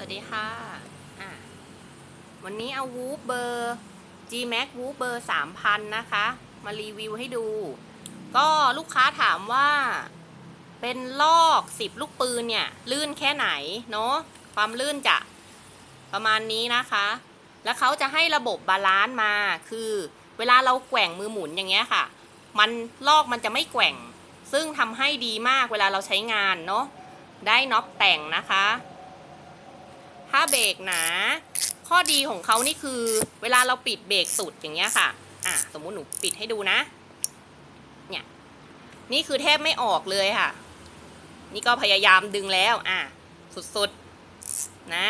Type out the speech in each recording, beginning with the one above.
วัสดีค่ะอะ วันนี้เอาวูฟเบอร์ G Max วูฟเบอร์3000นนะคะ มารีวิวให้ดู ก็ลูกค้าถามว่า เป็นลอก10ลูกปืนเนี่ย ลื่นแค่ไหน เนาะความลื่นจะประมาณนี้นะคะ แล้วเขาจะให้ระบบบาลานซ์มา คือเวลาเราแกว่งมือหมุนอย่างเงี้ยค่ะ มันลอกมันจะไม่แกว่ง ซึ่งทำให้ดีมากเวลาเราใช้งานเนาะ ได้น็อปแต่งนะคะ ถ้าเบรกหนา ข้อดีของเขานี่คือ เวลาเราปิดเบรกสุดอย่างเงี้ยค่ะ อะสมมุติหนูปิดให้ดูนะ เนี่ย นี่คือแทบไม่ออกเลยค่ะ นี่ก็พยายามดึงแล้ว อะ สุดๆ นะ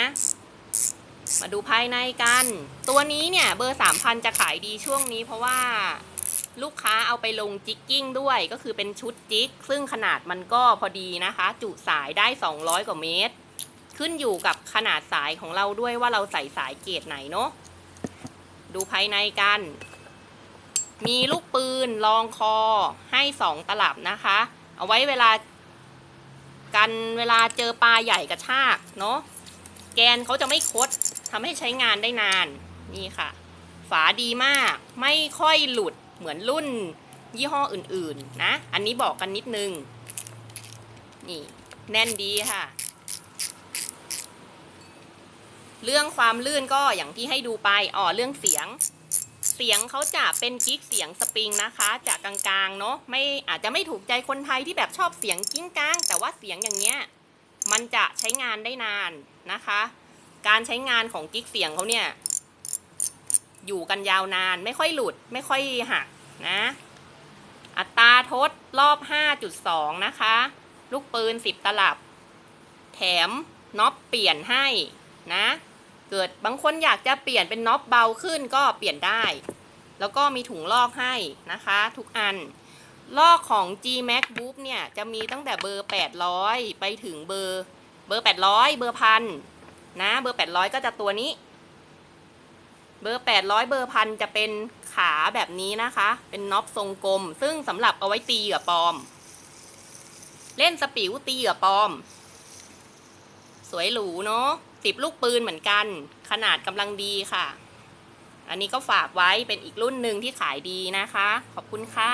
มาดูภายในกัน ตัวนี้เนี่ยเบอร์3,000จะขายดีช่วงนี้เพราะว่าลูกค้าเอาไปลงจิกกิ้งด้วยก็คือเป็นชุดจิก ซึ่งขนาดมันก็พอดีนะคะ จุสายได้ 200 กว่าเมตร ขึ้นอยู่กับขนาดสายของเราด้วยว่าเราใส่สายเกรดไหนเนาะดูภายในกัน มีลูกปืนรองคอให้สองตลับนะคะ เอาไว้เวลา กันเวลาเจอปลาใหญ่กระชากเนาะแกนเขาจะไม่คดทำให้ใช้งานได้นานนี่ค่ะ ฝาดีมากไม่ค่อยหลุดเหมือนรุ่นยี่ห้ออื่นๆนะ อันนี้บอกกันนิดนึง นี่ แน่นดีค่ะ เรื่องความลื่นก็อย่างที่ให้ดูไปอ๋อเรื่องเสียง เสียงเขาจะเป็นกิ๊กเสียงสปริงนะคะจากกลางๆเนาะไม่อาจจะไม่ถูกใจคนไทยที่แบบชอบเสียงกิ้งก้าง แต่ว่าเสียงอย่างเงี้ยมันจะใช้งานได้นานนะคะ การใช้งานของกิ๊กเสียงเขาเนี่ยอยู่กันยาวนานไม่ค่อยหลุดไม่ค่อยหักนะ อัตราทดรอบ 5.2 นะคะ ลูกปืน 10 ตลับ แถมน็อปเปลี่ยนให้นะ เกิดบางคนอยากจะเปลี่ยนเป็นน็อปเบาขึ้นก็เปลี่ยนได้ แล้วก็มีถุงลอกให้นะคะ ทุกอัน ลอกของ G Max Boop เนี่ย จะมีตั้งแต่เบอร์ 800 ไปถึงเบอร์เบอร์ 800 เบอร์พันนะเบอร์ 800 ก็จะตัวนี้ เบอร์ 800 เบอร์พันจะเป็นขาแบบนี้นะคะ เป็นน็อปทรงกลม ซึ่งสำหรับเอาไว้ตีเหยื่อปลอม เล่นสปิวตีเหยื่อปลอม สวยหรูเนาะสิบลูกปืนเหมือนกัน ขนาดกำลังดีค่ะ อันนี้ก็ฝากไว้เป็นอีกรุ่นหนึ่งที่ขายดีนะคะ ขอบคุณค่ะ